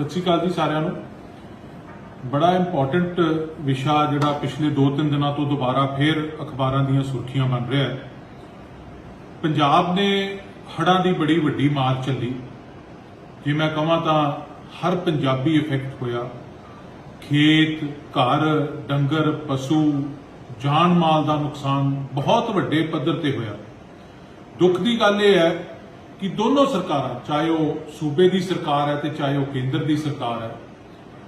ਸਤਿ ਸ਼੍ਰੀ ਅਕਾਲ ਜੀ ਸਾਰਿਆਂ ਨੂੰ। ਬੜਾ ਇੰਪੋਰਟੈਂਟ ਵਿਸ਼ਾ ਜਿਹੜਾ ਪਿਛਲੇ 2-3 ਦਿਨਾਂ ਤੋਂ ਦੁਬਾਰਾ ਫੇਰ ਅਖਬਾਰਾਂ ਦੀਆਂ ਸੁਰਖੀਆਂ ਬਣ ਰਿਹਾ ਹੈ। ਪੰਜਾਬ ਨੇ ਹੜ੍ਹਾਂ ਦੀ ਬੜੀ ਵੱਡੀ ਮਾਰ ਚੱਲੀ। ਜੇ ਮੈਂ ਕਹਾਂ ਤਾਂ ਹਰ ਪੰਜਾਬੀ ਇਫੈਕਟ ਹੋਇਆ। ਖੇਤ, ਘਰ, ਡੰਗਰ, ਪਸ਼ੂ, ਜਾਨ ਮਾਲ ਦਾ ਨੁਕਸਾਨ ਬਹੁਤ ਵੱਡੇ ਪੱਧਰ ਤੇ ਹੋਇਆ। ਦੁੱਖ ਦੀ ਗੱਲ ਇਹ ਹੈ ਕਿ ਦੋਨੋਂ ਸਰਕਾਰਾਂ, ਚਾਹੇ ਉਹ ਸੂਬੇ ਦੀ ਸਰਕਾਰ ਹੈ ਤੇ ਚਾਹੇ ਉਹ ਕੇਂਦਰ ਦੀ ਸਰਕਾਰ ਹੈ,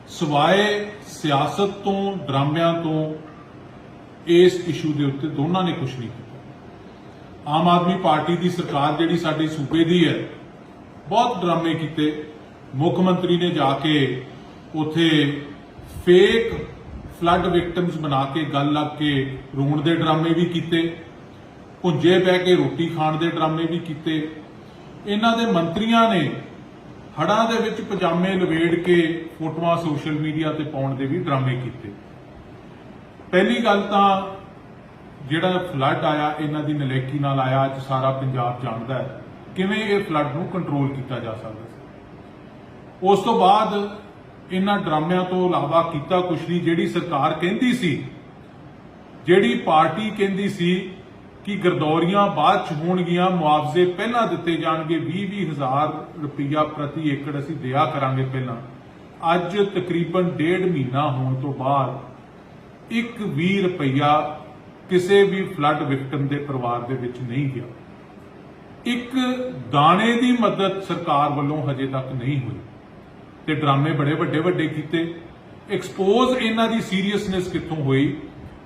ਸਵਾਏ ਸਿਆਸਤ ਤੋਂ, ਡਰਾਮਿਆਂ ਤੋਂ, ਇਸ ਇਸ਼ੂ ਦੇ ਉੱਤੇ ਦੋਨਾਂ ਨੇ ਕੁਝ ਨਹੀਂ ਕੀਤਾ। ਆਮ ਆਦਮੀ ਪਾਰਟੀ ਦੀ ਸਰਕਾਰ ਜਿਹੜੀ ਸਾਡੇ ਸੂਬੇ ਦੀ ਹੈ, ਬਹੁਤ ਡਰਾਮੇ ਕੀਤੇ। ਮੁੱਖ ਮੰਤਰੀ ਨੇ ਜਾ ਕੇ ਉਥੇ ਫੇਕ ਫਲੱਡ ਵਿਕਟਮਸ ਬਣਾ ਕੇ ਗੱਲ ਲੱਗ ਕੇ ਰੋਣ ਦੇ ਡਰਾਮੇ ਵੀ ਕੀਤੇ, ਭੁੰਜੇ ਬਹਿ ਕੇ ਰੋਟੀ ਖਾਣ ਦੇ ਡਰਾਮੇ ਵੀ ਕੀਤੇ। ਇਹਨਾਂ ਦੇ ਮੰਤਰੀਆਂ ਨੇ ਹੜਾਂ ਦੇ ਵਿੱਚ ਪਜਾਮੇ ਲਵੇੜ ਕੇ ਫੋਟੋਆਂ ਸੋਸ਼ਲ ਮੀਡੀਆ ਤੇ ਪਾਉਣ ਦੇ ਵੀ ਡਰਾਮੇ ਕੀਤੇ। ਪਹਿਲੀ ਗੱਲ ਤਾਂ ਜਿਹੜਾ ਫਲੱਡ ਆਇਆ, ਇਹਨਾਂ ਦੀ ਨਲੇਕੀ ਨਾਲ ਆਇਆ, ਅੱਜ ਸਾਰਾ ਪੰਜਾਬ ਜਾਣਦਾ ਹੈ। ਕਿਵੇਂ ਇਹ ਫਲੱਡ ਨੂੰ ਕੰਟਰੋਲ ਕੀਤਾ ਜਾ ਸਕਦਾ ਸੀ? ਉਸ ਤੋਂ ਬਾਅਦ ਇਹਨਾਂ ਡਰਾਮਿਆਂ ਤੋਂ ਇਲਾਵਾ ਕੀਤਾ ਕੁਛ ਨਹੀਂ। ਜਿਹੜੀ ਸਰਕਾਰ ਕਹਿੰਦੀ ਸੀ, ਜਿਹੜੀ ਪਾਰਟੀ ਕਹਿੰਦੀ ਸੀ ਕਿ ਗਰਦੌਰੀਆਂ ਬਾਅਦ ਚ ਹੋਣਗੀਆਂ, ਮੁਆਵਜ਼ੇ ਪਹਿਲਾਂ ਦਿੱਤੇ ਜਾਣਗੇ 20 ਹਜ਼ਾਰ ਰੁਪਈਆ ਪ੍ਰਤੀ ਏਕੜ ਅਸੀਂ ਦਿਆ ਕਰਾਂਗੇ ਪਹਿਲਾਂ। ਅੱਜ ਤਕਰੀਬਨ ਡੇਢ ਮਹੀਨਾ ਹੋਣ ਤੋਂ ਬਾਅਦ ਇੱਕ 20 ਰੁਪਈਆ ਕਿਸੇ ਵੀ ਫਲੱਡ ਵਿਕਟਮ ਦੇ ਪਰਿਵਾਰ ਦੇ ਵਿੱਚ ਨਹੀਂ ਗਿਆ। ਇੱਕ ਦਾਣੇ ਦੀ ਮਦਦ ਸਰਕਾਰ ਵੱਲੋਂ ਹਜੇ ਤੱਕ ਨਹੀਂ ਹੋਈ। ਤੇ ਡਰਾਮੇ ਬੜੇ ਵੱਡੇ ਵੱਡੇ ਕੀਤੇ। ਐਕਸਪੋਜ਼ ਇਹਨਾਂ ਦੀ ਸੀਰੀਅਸਨੈਸ ਕਿੱਥੋਂ ਹੋਈ?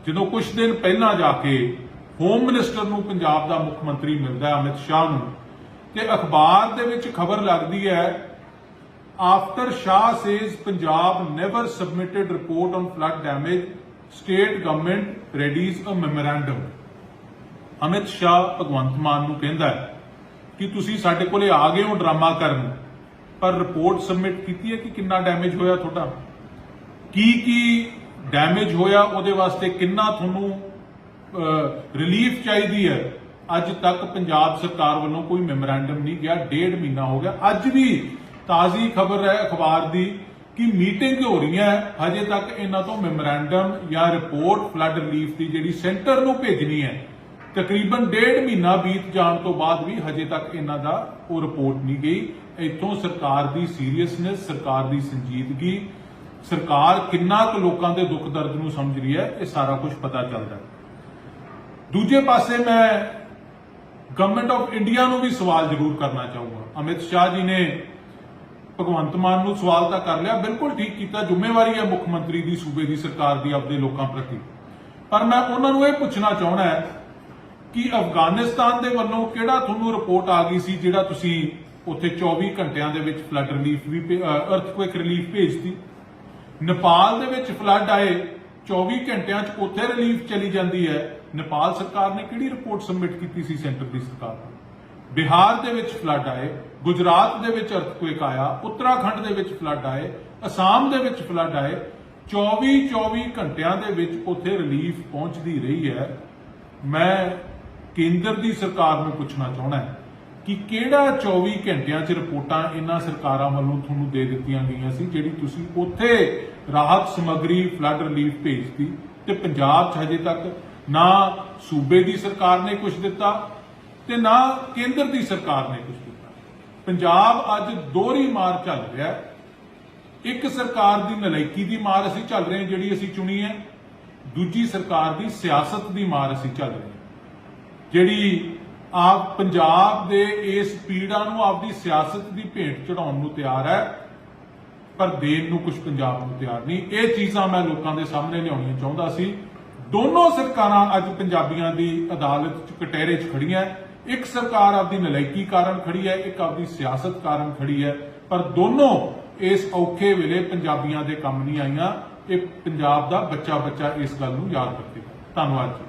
ਜਦੋਂ ਕੁਝ ਦਿਨ ਪਹਿਲਾਂ ਜਾ ਕੇ ਹੋਮ ਮਿਨਿਸਟਰ ਨੂੰ ਪੰਜਾਬ ਦਾ ਮੁੱਖ ਮੰਤਰੀ ਮਿਲਦਾ ਹੈ ਅਮਿਤ ਸ਼ਾਹ ਨੂੰ। ਤੇ ਅਖਬਾਰ ਦੇ ਵਿੱਚ ਖਬਰ ਲੱਗਦੀ ਹੈ after Shah says Punjab never submitted report on flood damage state government readies a memorandum Amit Shah Bhagwant Mann ਨੂੰ ਕਹਿੰਦਾ ਹੈ ਕਿ ਤੁਸੀਂ ਸਾਡੇ ਕੋਲੇ ਆ ਗਏ ਹੋ ਡਰਾਮਾ ਕਰਨ, ਪਰ ਰਿਪੋਰਟ ਸਬਮਿਟ ਕੀਤੀ ਹੈ ਕਿ ਕਿੰਨਾ ਡੈਮੇਜ ਹੋਇਆ ਤੁਹਾਡਾ? ਕੀ ਕੀ ਡੈਮੇਜ ਹੋਇਆ, ਉਹਦੇ ਵਾਸਤੇ ਕਿੰਨਾ ਤੁਹਾਨੂੰ ਰਿਲੀਫ ਚਾਹੀਦੀ ਹੈ। ਅੱਜ ਤੱਕ ਪੰਜਾਬ ਸਰਕਾਰ ਵੱਲੋਂ ਕੋਈ ਮੈਮੋਰੈਂਡਮ ਨਹੀਂ ਗਿਆ, ਡੇਢ ਮਹੀਨਾ ਹੋ ਗਿਆ। ਅੱਜ ਵੀ ਤਾਜ਼ੀ ਖਬਰ ਹੈ ਅਖਬਾਰ ਦੀ ਕਿ ਮੀਟਿੰਗ ਹੋ ਰਹੀਆਂ ਹਜੇ ਤੱਕ ਇਹਨਾਂ ਤੋਂ ਮੈਮੋਰੈਂਡਮ ਜਾਂ ਰਿਪੋਰਟ ਫਲੱਡ ਰਿਲੀਫ ਦੀ ਜਿਹੜੀ ਸੈਂਟਰ ਨੂੰ ਭੇਜਣੀ ਹੈ, ਤਕਰੀਬਨ ਡੇਢ ਮਹੀਨਾ ਬੀਤ ਜਾਣ ਤੋਂ ਬਾਅਦ ਵੀ ਹਜੇ ਤੱਕ ਇਹਨਾਂ ਦਾ ਉਹ ਰਿਪੋਰਟ ਨਹੀਂ ਗਈ। ਇੱਥੋਂ ਸਰਕਾਰ ਦੀ ਸੀਰੀਅਸਨੈਸ ਸਰਕਾਰ ਦੀ ਸੰਜੀਦਗੀ, ਸਰਕਾਰ ਕਿੰਨਾ ਕੁ ਲੋਕਾਂ ਦੇ ਦੁੱਖ ਦਰਦ ਨੂੰ ਸਮਝ ਰਹੀ ਹੈ, ਇਹ ਸਾਰਾ ਕੁਝ ਪਤਾ ਚੱਲਦਾ ਹੈ। ਦੂਜੇ ਪਾਸੇ ਮੈਂ ਗਵਰਨਮੈਂਟ ਆਫ ਇੰਡੀਆ ਨੂੰ ਵੀ ਸਵਾਲ ਜ਼ਰੂਰ ਕਰਨਾ ਚਾਹੂੰਗਾ। ਅਮਿਤ ਸ਼ਾਹ ਜੀ ਨੇ ਭਗਵੰਤ ਮਾਨ ਨੂੰ ਸਵਾਲ ਤਾਂ ਕਰ ਲਿਆ, ਬਿਲਕੁਲ ਠੀਕ ਕੀਤਾ। ਜ਼ਿੰਮੇਵਾਰੀ ਹੈ ਮੁੱਖ ਮੰਤਰੀ ਦੀ, ਸੂਬੇ ਦੀ ਸਰਕਾਰ ਦੀ, ਆਪਦੇ ਲੋਕਾਂ ਪ੍ਰਤੀ। ਪਰ ਮੈਂ ਉਹਨਾਂ ਨੂੰ ਇਹ ਪੁੱਛਣਾ ਚਾਹਣਾ ਹੈ ਕਿ ਅਫਗਾਨਿਸਤਾਨ ਦੇ ਵੱਲੋਂ ਕਿਹੜਾ ਤੁਹਾਨੂੰ ਰਿਪੋਰਟ ਆ ਗਈ ਸੀ ਜਿਹੜਾ ਤੁਸੀਂ ਉੱਥੇ 24 ਘੰਟਿਆਂ ਦੇ ਵਿੱਚ ਫਲੱਡ ਰਿਲੀਫ ਵੀ ਅਰਥਕੁਇਕ ਰਿਲੀਫ ਭੇਜਤੀ? ਨੇਪਾਲ ਦੇ ਵਿੱਚ ਫਲੱਡ ਆਏ। 24 ਘੰਟਿਆਂ 'ਚ ਉੱਥੇ ਰਿਲੀਫ ਚਲੀ ਜਾਂਦੀ ਹੈ। ਨੇਪਾਲ ਸਰਕਾਰ ਨੇ ਕਿਹੜੀ ਰਿਪੋਰਟ ਸਬਮਿਟ ਕੀਤੀ ਸੀ ਸੈਂਟਰ ਦੀ ਸਰਕਾਰ ਨੂੰ ਬਿਹਾਰ ਦੇ ਵਿੱਚ ਫਲੱਡ ਆਏ, ਗੁਜਰਾਤ ਦੇ ਵਿੱਚ ਅਰਥਕੁਇਕ ਆਇਆ, ਉੱਤਰਾਖੰਡ ਦੇ ਵਿੱਚ ਫਲੱਡ ਆਏ, ਅਸਾਮ ਦੇ ਵਿੱਚ ਫਲੱਡ ਆਏ। 24 24 ਘੰਟਿਆਂ ਦੇ ਵਿੱਚ ਉੱਥੇ ਰਿਲੀਫ ਪਹੁੰਚਦੀ ਰਹੀ ਹੈ। ਮੈਂ ਕੇਂਦਰ ਦੀ ਸਰਕਾਰ ਨੂੰ ਪੁੱਛਣਾ ਚਾਹੁੰਦਾ ਹੈ। ਕਿ ਕਿਹੜਾ 24 ਘੰਟਿਆਂ 'ਚ ਰਿਪੋਰਟਾਂ ਇਹਨਾਂ ਸਰਕਾਰਾਂ ਵੱਲੋਂ ਤੁਹਾਨੂੰ ਦੇ ਦਿੱਤੀਆਂ ਗਈਆਂ ਸੀ, ਜਿਹੜੀ ਤੁਸੀਂ ਉੱਥੇ ਰਾਹਤ ਸਮੱਗਰੀ ਫਲੱਡ ਰਿਲੀਫ ਭੇਜਤੀ ਤੇ ਪੰਜਾਬ 'ਚ ਹਜੇ ਤੱਕ ਨਾ ਸੂਬੇ ਦੀ ਸਰਕਾਰ ਨੇ ਕੁਝ ਦਿੱਤਾ ਤੇ ਨਾ ਕੇਂਦਰ ਦੀ ਸਰਕਾਰ ਨੇ ਕੁਝ ਦਿੱਤਾ। ਪੰਜਾਬ ਅੱਜ ਦੋਹਰੀ ਮਾਰ ਚੱਲ ਰਿਹਾ ਹੈ। ਇੱਕ ਸਰਕਾਰ ਦੀ ਨਲਾਇਕੀ ਦੀ ਮਾਰ ਅਸੀਂ ਚੱਲ ਰਹੇ ਹਾਂ, ਜਿਹੜੀ ਅਸੀਂ ਚੁਣੀ ਹੈ। ਦੂਜੀ ਸਰਕਾਰ ਦੀ ਸਿਆਸਤ ਦੀ ਮਾਰ ਅਸੀਂ ਚੱਲ ਰਹੇ ਹਾਂ। ਜਿਹੜੀ ਆਪ ਪੰਜਾਬ ਦੇ ਇਸ ਪੀੜਾ ਨੂੰ ਆਪਦੀ ਸਿਆਸਤ ਦੀ ਭੇਂਟ ਚੜਾਉਣ ਨੂੰ ਤਿਆਰ ਹੈ, ਪਰ ਦੇਣ ਨੂੰ ਕੁਝ ਪੰਜਾਬ ਨੂੰ ਤਿਆਰ ਨਹੀਂ। ਇਹ ਚੀਜ਼ਾਂ ਮੈਂ ਲੋਕਾਂ ਦੇ ਸਾਹਮਣੇ ਲਿਆਉਣੀਆਂ ਚਾਹੁੰਦਾ ਸੀ। ਦੋਨੋਂ ਸਰਕਾਰਾਂ ਅੱਜ ਪੰਜਾਬੀਆਂ ਦੀ ਅਦਾਲਤ ਚ ਕਟਹਿਰੇ 'ਚ ਖੜੀਆਂ ਇੱਕ ਸਰਕਾਰ ਆਪਦੀ ਨਲਾਇਕੀ ਕਾਰਨ ਖੜੀ ਹੈ, ਇੱਕ ਆਪਦੀ ਸਿਆਸਤ ਕਾਰਨ ਖੜੀ ਹੈ। ਪਰ ਦੋਨੋਂ ਇਸ ਔਖੇ ਵੇਲੇ ਪੰਜਾਬੀਆਂ ਦੇ ਕੰਮ ਨਹੀਂ ਆਈਆਂ। ਇਹ ਪੰਜਾਬ ਦਾ ਬੱਚਾ ਬੱਚਾ ਇਸ ਗੱਲ ਨੂੰ ਯਾਦ ਰੱਖੇਗਾ। ਧੰਨਵਾਦ ਜੀ।